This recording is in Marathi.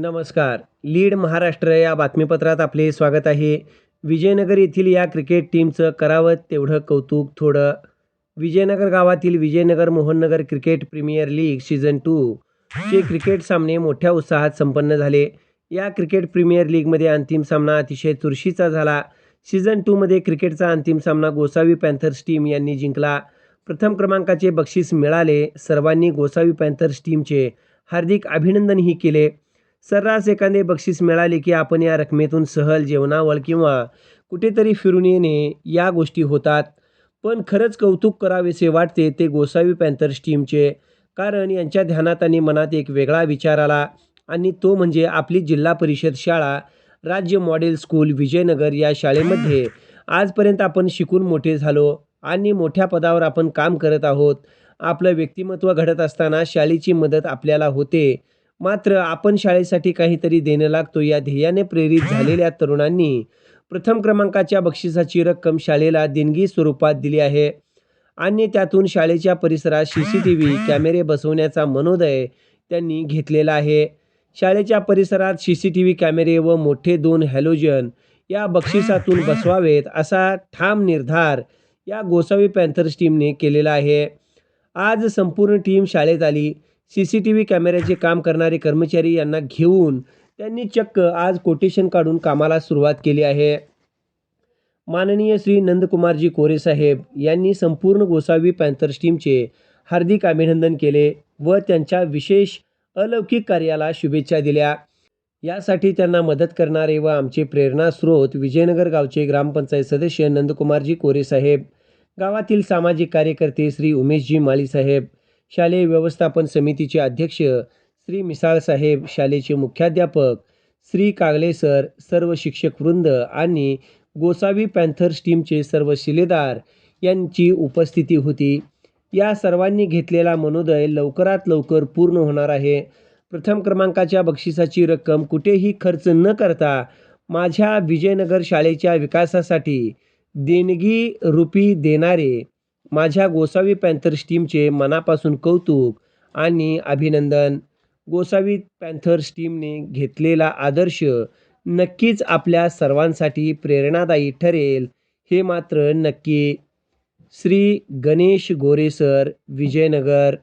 नमस्कार. लीड महाराष्ट्र या बातमीपत्रात आपले स्वागत आहे. विजयनगर येथील या क्रिकेट टीमचं करावं तेवढं कौतुक थोडं. विजयनगर गावातील Vijaynagar Mohannagar cricket premier league season two चे क्रिकेट सामने मोठ्या उत्साहात संपन्न झाले. या क्रिकेट प्रीमियर लीगमध्ये अंतिम सामना अतिशय चुरशीचा झाला. सीझन टूमध्ये क्रिकेटचा अंतिम सामना गोसावी पॅन्थर्स टीम यांनी जिंकला. प्रथम क्रमांकाचे बक्षीस मिळाले. सर्वांनी गोसावी पॅन्थर्स टीमचे हार्दिक अभिनंदनही केले. सर्रास एखादे बक्षीस मिळाले की आपण या रकमेतून सहल जेवणावळ किंवा कुठेतरी फिरून येणे या गोष्टी होतात. पण खरंच कौतुक करावेसे वाटते ते गोसावी पॅन्थर्स टीमचे कारण यांच्या ध्यानात आणि मनात एक वेगळा विचार आला आणि तो म्हणजे आपली जिल्हा परिषद शाळा राज्य मॉडेल स्कूल विजयनगर या शाळेमध्ये. आजपर्यंत आपण शिकून मोठे झालो आणि मोठ्या पदावर आपण काम करत आहोत. आपलं व्यक्तिमत्व घडत असताना शाळेची मदत आपल्याला होते. मात्र आपण शाळेसाठी काहीतरी देणं लागतो. या ध्येयाने प्रेरित झालेल्या तरुणांनी प्रथम क्रमांकाच्या बक्षिसाची रक्कम शाळेला देणगी स्वरूपात दिली आहे. आणि त्यातून शाळेच्या परिसरात सी सी टी व्ही कॅमेरे बसवण्याचा मनोदय त्यांनी घेतलेला आहे. शाळेच्या परिसरात सी सी टी व्ही कॅमेरे व मोठे दोन हॅलोजन या बक्षिसातून बसवावेत असा ठाम निर्धार या गोसावी पॅन्थर्स टीमने केलेला आहे. आज संपूर्ण टीम शाळेत आली. सी सी टी व्ही कॅमेऱ्याचे काम करणारे कर्मचारी यांना घेऊन त्यांनी चक्क आज कोटेशन काढून कामाला सुरुवात केली आहे. माननीय श्री नंदकुमारजी कोरे साहेब यांनी संपूर्ण गोसावी पॅन्थर्स टीमचे हार्दिक अभिनंदन केले व त्यांच्या विशेष अलौकिक कार्याला शुभेच्छा दिल्या. यासाठी त्यांना मदत करणारे व आमचे प्रेरणास्रोत विजयनगर गावचे ग्रामपंचायत सदस्य नंदकुमारजी कोरे साहेब गावातील सामाजिक कार्यकर्ते श्री उमेशजी माळी साहेब शालेय व्यवस्थापन समितीचे अध्यक्ष श्री मिसाळसाहेब शालेचे मुख्याध्यापक श्री कागले सर सर्व शिक्षक वृंद आणि गोसावी पॅन्थर्स टीमचे सर्व शिलेदार यांची उपस्थिती होती. या सर्वांनी घेतलेला मनोदय लवकरात लवकर पूर्ण होणार आहे. प्रथम क्रमांकाच्या बक्षिसाची रक्कम कुठेही खर्च न करता माझ्या विजयनगर शाळेच्या विकासासाठी देणगी रूपी देणारे माझ्या गोसावी पॅन्थर्स टीमचे मनापासून कौतुक आणि अभिनंदन. गोसावी पॅन्थर्स टीमने घेतलेला आदर्श नक्कीच आपल्या सर्वांसाठी प्रेरणादायी ठरेल हे मात्र नक्की. श्री गणेश गोरे सर विजयनगर.